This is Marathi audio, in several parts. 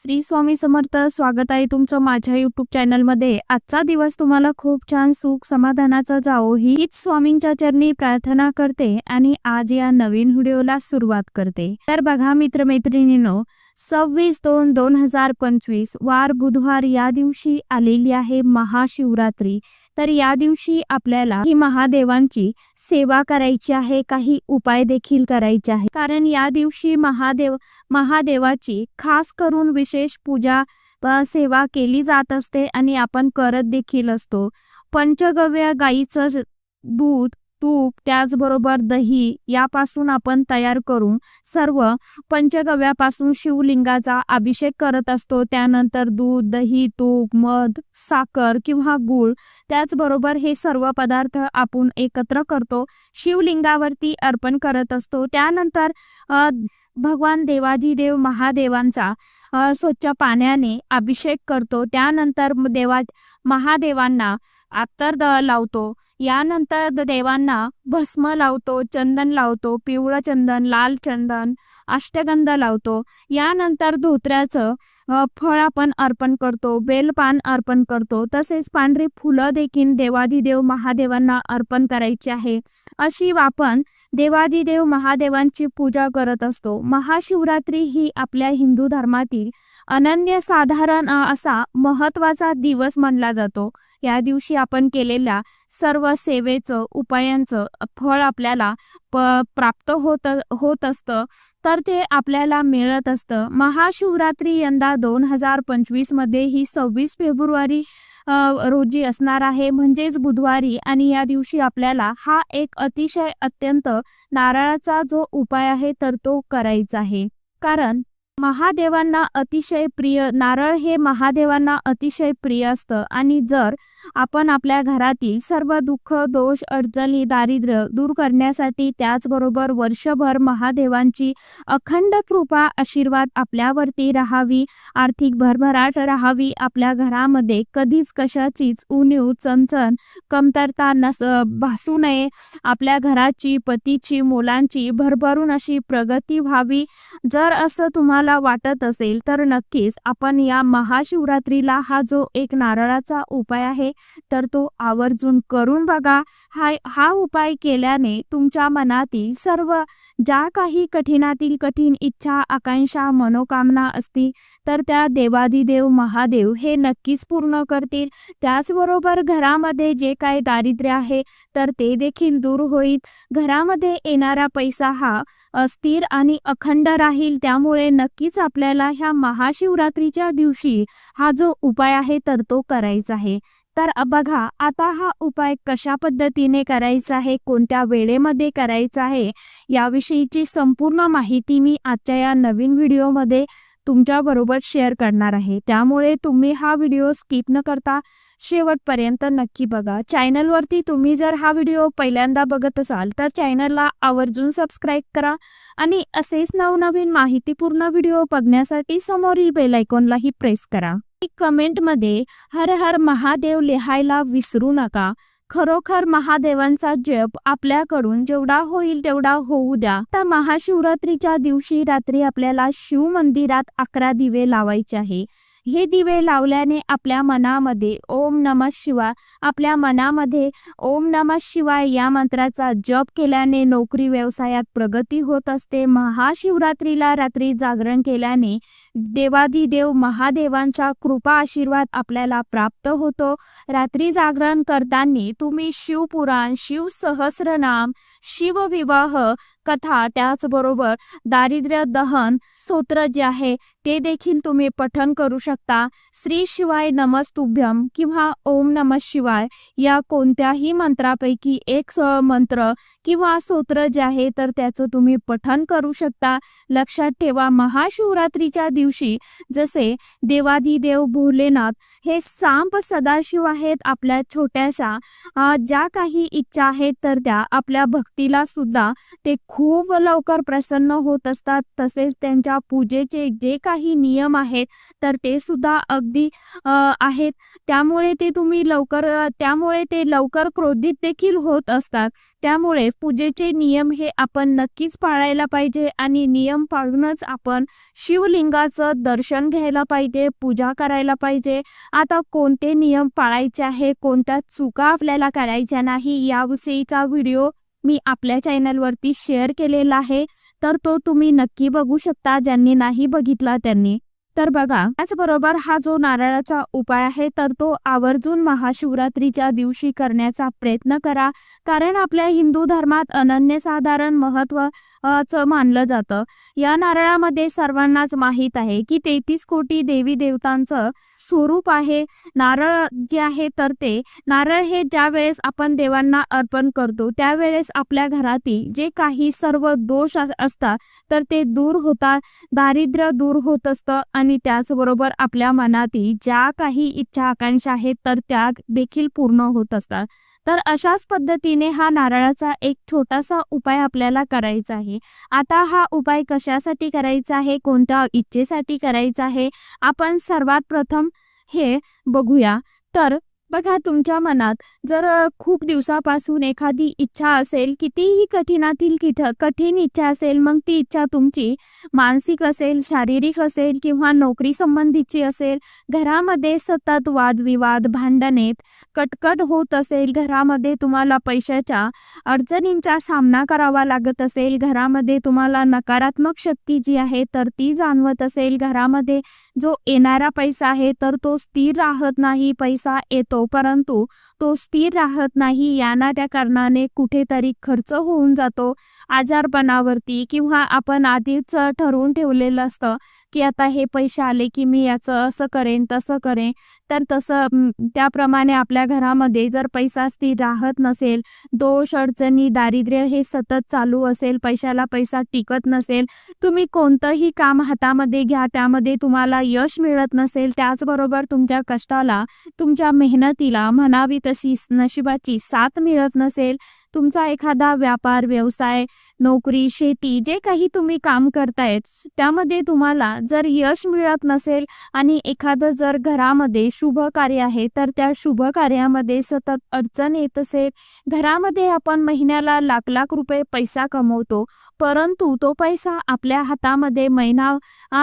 श्री स्वामी समर्थ स्वागत आहे तुमचं माझ्या युट्यूब चॅनलमध्ये आजचा दिवस तुम्हाला खूप छान सुख समाधानाचा जावो हीच स्वामींच्या चरणी प्रार्थना करते आणि आज या नवीन व्हिडिओला सुरुवात करते. तर बघा मित्रमैत्रिणींनो सव्वीस दोन दोन हजार पंचवीस वार बुधवार या दिवशी आलेली आहे महाशिवरात्री. तर या दिवशी आपल्याला ही महादेवांची सेवा करायची आहे काही उपाय देखील करायचे आहे कारण या दिवशी महादेव महादेवाची खास करून विशेष पूजा सेवा केली जात असते आणि आपण करत देखील असतो. पंचगव्य गाईचं दूध तूप त्याचबरोबर दही यापासून आपण तयार करून सर्व पंचगव्यापासून शिवलिंगाचा अभिषेक करत असतो. त्यानंतर दूध दही तूप मध साखर किंवा गूळ त्याचबरोबर हे सर्व पदार्थ आपण एकत्र करतो. शिवलिंगावरती अर्पण करत असतो. त्यानंतर भगवान देवाधिदेव महादेवांचा स्वच्छ पाण्याने अभिषेक करतो. त्यानंतर देवा महादेवांना अत्तर द लावतो. यानंतर देवांना भस्म लावतो चंदन लावतो पिवळं चंदन लाल चंदन अष्टगंध लावतो. यानंतर धोत्र्याचं फळ आपण अर्पण करतो बेलपान अर्पण करतो. तसेच पांढरी फुलं देखील देवाधिदेव महादेवांना अर्पण करायची आहे. अशी आपण देवाधिदेव महादेवांची पूजा करत असतो. महाशिवरात्री ही आपल्या हिंदू धर्मातील अनन्यसाधारण साधारण असा महत्त्वाचा दिवस मानला जातो. या दिवशी आपण केलेल्या सर्व सेवेचं उपायांचं फळ आपल्याला प प्राप्त होत होत असतं. तर ते आपल्याला मिळत असतं. महाशिवरात्री यंदा दोन हजार पंचवीसमध्ये ही सव्वीस फेब्रुवारी रोजी असणार आहे. म्हणजेच बुधवारी आणि या दिवशी आपल्याला हा एक अतिशय अत्यंत नारळाचा जो उपाय आहे तर तो करायचा आहे. कारण महादेवांना अतिशय प्रिय नारळ हे महादेवांना अतिशय प्रिय असतं. आणि जर आपण आपल्या घरातील सर्व दुःख दोष अडचणी दारिद्र्य दूर करण्यासाठी त्याचबरोबर वर्षभर महादेवांची अखंड कृपा आशीर्वाद आपल्यावरती राहावी आर्थिक भरभराट राहावी आपल्या घरामध्ये कधीच कशाचीच उणीव चणचण कमतरता नस भासू नये. आपल्या घराची पतीची मुलांची भरभरून अशी प्रगती व्हावी. जर असं तुम्हाला वाटत असेल तर नक्कीच आपण या महाशिवरात्रीला हा जो एक नारळाचा उपाय आहे तर तो आवर्जून करून बघा. हा हा उपाय केल्याने तुमच्या मनातील सर्व ज्या काही कठीणातील कठीण इच्छा आकांक्षा मनोकामना असतील तर त्या देवादिदेव महादेव हे नक्कीच पूर्ण करतील. त्याचबरोबर घरामध्ये जे काही दारिद्र्य आहे तर ते देखील दूर होईल. घरामध्ये येणारा पैसा हा स्थिर आणि अखंड राहील. त्यामुळे नक्कीच आपल्याला ह्या महाशिवरात्रीच्या दिवशी हा जो उपाय आहे तर तो करायचा आहे. तर बघा आता हा उपाय कशा पद्धतीने करायचा आहे कोणत्या वेळेमध्ये करायचा आहे याविषयीची संपूर्ण माहिती मी आजच्या या नवीन व्हिडिओमध्ये तुमच्याबरोबर शेअर करणार आहे. त्यामुळे तुम्ही हा व्हिडिओ स्किप न करता शेवटपर्यंत नक्की बघा. चॅनलवरती तुम्ही जर हा व्हिडिओ पहिल्यांदा बघत असाल तर चॅनलला आवर्जून सबस्क्राईब करा आणि असेच नवनवीन माहितीपूर्ण व्हिडिओ बघण्यासाठी समोरील बेलायकॉनलाही प्रेस करा. कमेंटमध्ये हर हर महादेव लिहायला विसरू नका. खरोखर महादेवांचा जप आपल्याकडून जेवढा होईल तेवढा होऊ द्या. तर महाशिवरात्रीच्या दिवशी रात्री आपल्याला शिव मंदिरात अकरा दिवे लावायचे आहे. हे दिवे लावल्याने आपल्या मनामध्ये ओम नम शिवाय आपल्या मनामध्ये ओम नम शिवाय या मंत्राचा जप केल्याने नोकरी व्यवसायात प्रगती होत असते. महाशिवरात्रीला रात्री जागरण केल्याने देवाधिदेव महादेवांचा कृपा आशीर्वाद आपल्याला प्राप्त होतो. रात्री जागरण करताना तुम्ही शिवपुराण शिव सहस्रनाम शिवविवाह कथा त्याचबरोबर दारिद्र्य दहन सूत्र जे आहे ते देखील तुम्ही पठन करू शकता. श्री शिवाय नमस्तुभ्यम किंवा ओम नम शिवाय या कोणत्याही मंत्रापैकी एक स- मंत्र किंवा सूत्र जे आहे तर त्याचं तुम्ही पठन करू शकता. लक्षात ठेवा महाशिवरात्रीच्या दिवशी जसे देवाधिदेव भोलेनाथ हे सांप सदाशिव आहेत आपल्या छोट्याशा ज्या काही इच्छा आहेत तर त्या आपल्या भक्तीला सुद्धा ते खूप लवकर प्रसन्न होत असतात. तसेच त्यांच्या पूजेचे जे काही नियम आहेत तर ते सुद्धा अगदी आहेत. त्यामुळे ते तुम्ही लवकर त्यामुळे ते लवकर क्रोधित देखील होत असतात. त्यामुळे पूजेचे नियम हे आपण नक्कीच पाळायला पाहिजे आणि नियम पाळूनच आपण शिवलिंगात देवाचं दर्शन घ्यायला पाहिजे पूजा करायला पाहिजे. आता कोणते नियम पाळायचे आहे कोणत्या चुका आपल्याला करायच्या नाही याविषयीचा व्हिडिओ मी आपल्या चॅनलवरती शेअर केलेला आहे. तर तो तुम्ही नक्की बघू शकता ज्यांनी नाही बघितला त्यांनी. तर बघा त्याचबरोबर हा जो नारळाचा उपाय आहे तर तो आवर्जून महाशिवरात्रीच्या दिवशी करण्याचा प्रयत्न करा. कारण आपल्या हिंदू धर्मात अनन्यसाधारण महत्त्व च मानलं जातं. या नारळामध्ये सर्वांनाच माहीत आहे की तेहतीस कोटी देवी देवतांचं स्वरूप आहे. नारळ जे आहे तर ते नारळ हे ज्या वेळेस आपण देवांना अर्पण करतो त्यावेळेस आपल्या घरातील जे काही सर्व दोष असतात तर ते दूर होतात. दारिद्र्य दूर होत असतं आणि त्याचबरोबर आपल्या मनातील ज्या काही इच्छा आकांक्षा आहेत तर त्या देखील पूर्ण होत असतात. तर अशाच पद्धतीने हा नारळाचा एक छोटासा उपाय आपल्याला करायचा आहे. आता हा उपाय कशासाठी करायचा आहे? कोणत्या इच्छेसाठी करायचा आहे? आपण सर्वात प्रथम हे बघूया. तर बघा तुमच्या मनात जर खूप दिवसापासून एखादी इच्छा असेल कितीही कठीणातील किठ कठीण इच्छा असेल मग ती इच्छा तुमची मानसिक असेल शारीरिक असेल किंवा नोकरी संबंधीची असेल घरामध्ये सतत वादविवाद भांडणेत कटकट होत असेल घरामध्ये तुम्हाला पैशाच्या अडचणींचा सामना करावा लागत असेल घरामध्ये तुम्हाला नकारात्मक शक्ती जी आहे तर ती जाणवत असेल घरामध्ये जो येणारा पैसा आहे तर तो स्थिर राहत नाही पैसा येतो. परंतु तो स्थिर राहत नाही. याना त्या कारणाने कुठेतरी खर्च होऊन जातो. आजारपणावरती किंवा आपण आधीच ठरवून ठेवलेलं असतं. की आता हे पैसे आले की मी याचं असं करेन तसं करेन. तर तसं त्याप्रमाणे आपल्या घरामध्ये जर पैसा स्थिर राहत नसेल दोष अडचणी दारिद्र्य हे सतत चालू असेल पैशाला पैसा टिकत नसेल तुम्ही कोणतंही काम हातामध्ये घ्या त्यामध्ये तुम्हाला यश मिळत नसेल त्याचबरोबर तुमच्या कष्टाला तुमच्या मेहनतीला म्हणावी तशी नशिबाची साथ मिळत नसेल तुमचा एखादा व्यापार व्यवसाय नोकरी शेती जे काही तुम्ही काम करतायत त्यामध्ये तुम्हाला जर यश मिळत नसेल आणि एखादं जर घरामध्ये शुभ कार्य आहे तर त्या शुभ कार्यामध्ये सतत अडचण येत असेल. घरामध्ये आपण महिन्याला लाख लाख रुपये पैसा कमवतो परंतु तो पैसा आपल्या हातामध्ये महिना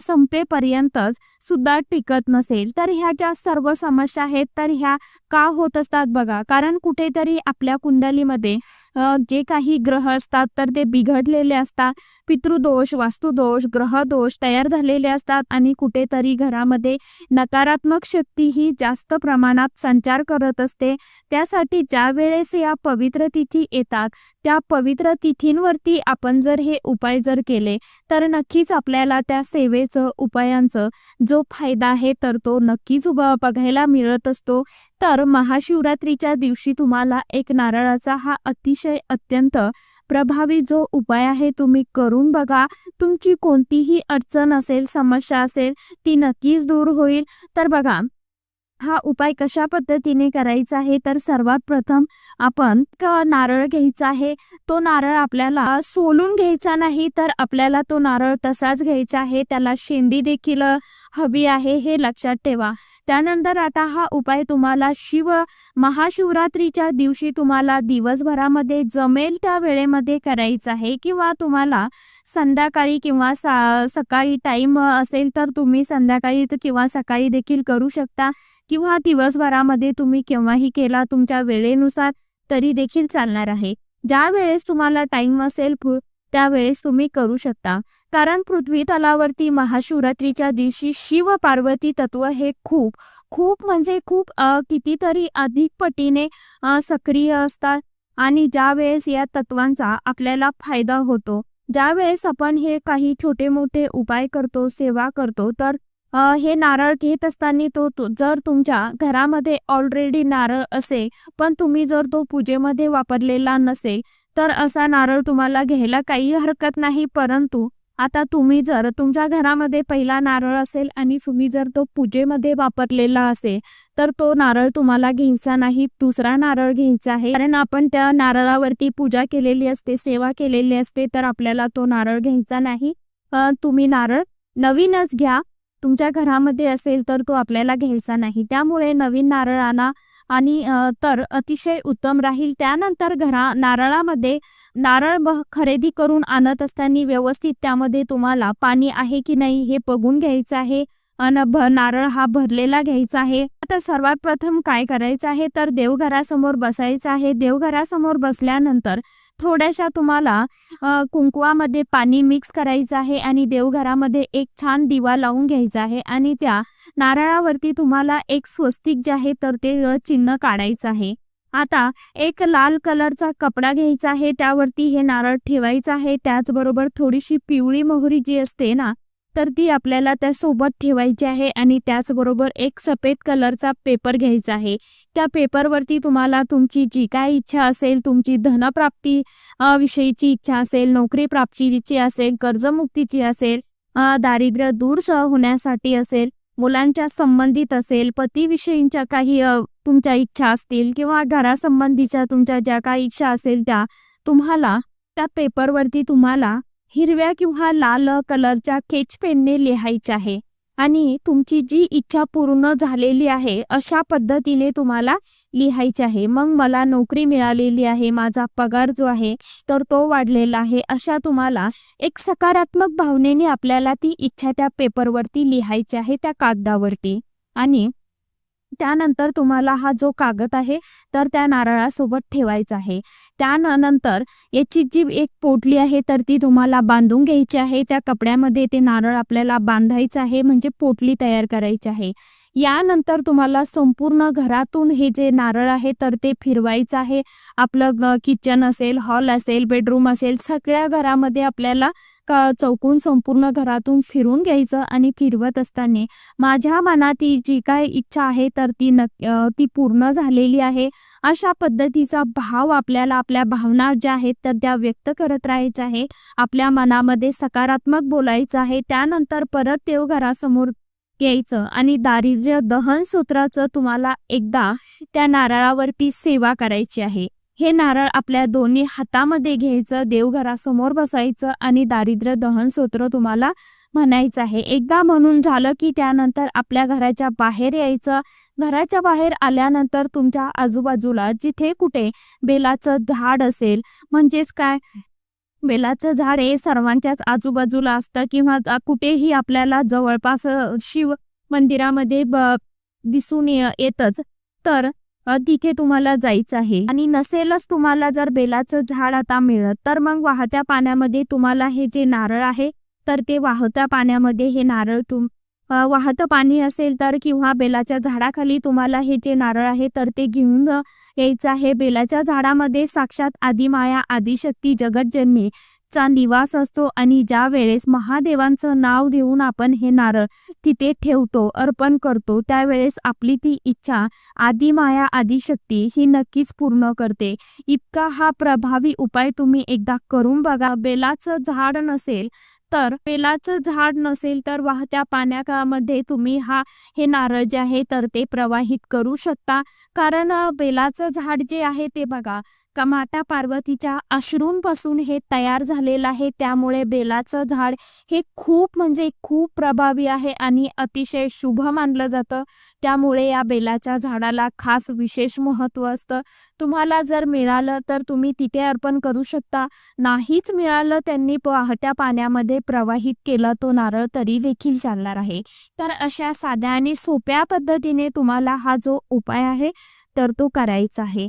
संपेपर्यंतच सुद्धा टिकत नसेल. तर ह्या ज्या सर्व समस्या आहेत तर ह्या का होत असतात बघा. कारण कुठेतरी आपल्या कुंडलीमध्ये जे काही ग्रह असतात तर ते बिघडलेले असतात. पितृदोष वास्तुदोष ग्रहदोष तयार झालेले असतात आणि कुठेतरी घरामध्ये नकारात्मक शक्ती ही जास्त प्रमाणात संचार करत असते. त्यासाठी ज्या वेळेस या पवित्र तिथी येतात त्या पवित्र तिथींवरती आपण जर हे उपाय जर केले तर नक्कीच आपल्याला त्या सेवेचं उपायांचं जो फायदा आहे तर तो नक्कीच उभा बघायला मिळत असतो. तर महाशिवरात्रीच्या दिवशी तुम्हाला एक नारळाचा हा अतिशय अत्यंत प्रभावी जो उपाय आहे तुम्ही करून बघा. तुमची कोणतीही अडचण असेल समस्या असेल ती नक्कीच दूर होईल. तर बघा हा उपाय कशा पद्धतीने करायचा आहे? तर सर्वात प्रथम आपण नारळ घ्यायचा आहे. तो नारळ आपल्याला सोलून घ्यायचा नाही तर आपल्याला तो नारळ तसाच घ्यायचा आहे. त्याला शेंदी देखील हवी आहे हे लक्षात ठेवा. त्यानंतर आता हा उपाय तुम्हाला शिव महाशिवरात्रीच्या दिवशी तुम्हाला दिवसभरामध्ये जमेल त्या वेळेमध्ये करायचा आहे किंवा तुम्हाला संध्याकाळी किंवा सा सकाळी टाईम असेल तर तुम्ही संध्याकाळी किंवा सकाळी देखील करू शकता. किंवा दिवसभरामध्ये तुम्ही केव्हाही केला तुमच्या वेळेनुसार तरी देखील चालणार आहे. ज्या वेळेस तुम्हाला टाइम असेल त्यावेळेस तुम्ही करू शकता. कारण पृथ्वी तलावरती महाशिवरात्रीच्या दिवशी शिव पार्वती तत्व हे खूप खूप म्हणजे खूप कितीतरी अधिक पटीने सक्रिय असतात. आणि ज्या वेळेस या तत्वांचा आपल्याला फायदा होतो. ज्यावेळेस आपण हे काही छोटे मोठे उपाय करतो सेवा करतो तर हे नारळ घेत असताना तो तो- जर तुमच्या घरामध्ये ऑलरेडी नारळ असेल पण तुम्ही जर तो पूजेमध्ये वापरलेला नसेल तर असा नारळ तुम्हाला घ्यायला काही हरकत नाही परंतु आता तुम्ही जर तुमच्या घरामध्ये पहिला नारळ असेल आणि तुम्ही जर तो पूजेमध्ये वापरलेला असेल तर तो नारळ तुम्हाला घ्यायचा नाही. दुसरा नारळ घ्यायचा आहे. कारण आपण त्या नारळावरती पूजा केलेली असते सेवा केलेली असते तर आपल्याला तो नारळ घ्यायचा नाही. तुम्ही नारळ नवीनच घ्या. तुमच्या घरामध्ये असेल तर तो आपल्याला घ्यायचा नाही. त्यामुळे नवीन नारळ आणा आणि तर अतिशय उत्तम राहील. त्यानंतर घरा नारळामध्ये नारळ ब खरेदी करून आणत असताना व्यवस्थित त्यामध्ये तुम्हाला पाणी आहे की नाही हे बघून घ्यायचं आहे. अन नारळ हा भरलेला घ्यायचा आहे. आता सर्वात प्रथम काय करायचं आहे? तर देवघरासमोर बसायचं आहे. देवघरासमोर बसल्यानंतर थोड्याशा तुम्हाला कुंकवामध्ये पाणी मिक्स करायचं आहे आणि देवघरामध्ये एक छान दिवा लावून घ्यायचा आहे आणि त्या नारळावरती तुम्हाला एक स्वस्तिक जे आहे तर ते चिन्ह काढायचं आहे. आता एक लाल कलरचा कपडा घ्यायचा आहे. त्यावरती हे नारळ ठेवायचं आहे. त्याचबरोबर थोडीशी पिवळी मोहरी जी असते ना तर ती आपल्याला त्या सोबत ठेवायची आहे आणि त्याचबरोबर एक सफेद कलरचा पेपर घ्यायचा आहे. त्या पेपरवरती तुम्हाला तुमची जी काय इच्छा असेल तुमची धनप्राप्ती विषयीची इच्छा असेल नोकरी प्राप्तीची असेल कर्जमुक्तीची असेल दारिद्र्य दूर होण्यासाठी असेल मुलांच्या संबंधित असेल पतीविषयींच्या काही तुमच्या इच्छा असतील किंवा घरासंबंधीच्या तुमच्या ज्या काही इच्छा असेल त्या तुम्हाला त्या पेपरवरती तुम्हाला हिरव्या किंवा लाल कलरच्या केच पेनने लिहायचे आहे. आणि तुमची जी इच्छा पूर्ण झालेली आहे अशा पद्धतीने तुम्हाला लिहायचे आहे. मग मला नोकरी मिळालेली आहे माझा पगार जो आहे तर तो वाढलेला आहे अशा तुम्हाला एक सकारात्मक भावनेने आपल्याला ती इच्छा त्या पेपरवरती लिहायची आहे त्या कागदावरती. आणि त्यानंतर तुम्हाला हा जो कागद आहे तर त्या नारळासोबत ठेवायचा आहे. त्यानंतर याची जी एक पोटली आहे तर ती तुम्हाला बांधून घ्यायची आहे. त्या कपड्यामध्ये ते नारळ आपल्याला बांधायचं आहे म्हणजे पोटली तयार करायची आहे. यानंतर तुम्हाला संपूर्ण घरातून हे जे नारळ आहे तर ते फिरवायचं आहे. आपलं किचन असेल हॉल असेल बेडरूम असेल सगळ्या घरामध्ये आपल्याला का चौकून संपूर्ण घरातून फिरून घ्यायचं आणि फिरवत असताना माझ्या मनात जी काय इच्छा आहे तर ती नक्की ती पूर्ण झालेली आहे. अशा पद्धतीचा भाव आपल्याला आपल्या भावना ज्या आहेत तर त्या व्यक्त करत राहायच्या आहे. आपल्या मनामध्ये सकारात्मक बोलायचं आहे. त्यानंतर परत देव घरासमोर यायचं आणि दारिद्र्य दहन सूत्राचं तुम्हाला एकदा त्या नारळावरती सेवा करायची आहे. हे नारळ आपल्या दोन्ही हातामध्ये घ्यायचं देवघरासमोर बसायचं आणि दारिद्र्य दहन सूत्र तुम्हाला म्हणायचं आहे. एकदा म्हणून झालं की त्यानंतर आपल्या घराच्या बाहेर यायचं. घराच्या बाहेर आल्यानंतर तुमच्या आजूबाजूला जिथे कुठे बेलाचं झाड असेल म्हणजेच काय? बेलाचं झाड हे सर्वांच्याच आजूबाजूला असतं किंवा कुठेही आपल्याला जवळपास शिव मंदिरामध्ये ब- दिसून ये- येतच. तर तिथे तुम्हाला जायचं आहे. आणि नसेलच तुम्हाला जर बेलाचं झाड आता मिळत तर मग वाहत्या पाण्यामध्ये तुम्हाला हे जे नारळ आहे तर ते वाहत्या पाण्यामध्ये हे नारळ तुम वाहतं पाणी असेल तर किंवा बेलाच्या झाडाखाली तुम्हाला हे जे नारळ आहे तर ते घेऊन यायचं आहे. बेलाच्या झाडामध्ये साक्षात आदिमाया आदिशक्ती जगतजननी चा निवास असतो आणि ज्या वेळेस महादेवांचं नाव देऊन आपण हे नारळ तिथे ठेवतो अर्पण करतो त्यावेळेस आपली ती इच्छा आदिमाया आदिशक्ती ही नक्कीच पूर्ण करते. इतका हा प्रभावी उपाय तुम्ही एकदा करून बघा. बेलाचं झाड नसेल तर बेलाचं झाड नसेल तर वाहत्या पाण्यामध्ये तुम्ही हा हे नारळ जे आहे तर ते प्रवाहित करू शकता. कारण बेलाचं झाड जे आहे ते बघा माता पार्वतीच्या अश्रूंपासून हे तयार झालेलं आहे त्यामुळे बेलाचं झाड हे खूप म्हणजे खूप प्रभावी आहे आणि अतिशय शुभ मानलं जातं. त्यामुळे या बेलाच्या झाडाला खास विशेष महत्त्व असतं. तुम्हाला जर मिळालं तर तुम्ही तिथे अर्पण करू शकता. नाहीच मिळालं त्यांनी पाहत्या पाण्यामध्ये प्रवाहित केलं तो नारळ तरी देखील चालणार आहे. तर अशा साध्या आणि सोप्या पद्धतीने तुम्हाला हा जो उपाय आहे तर तो करायचा आहे.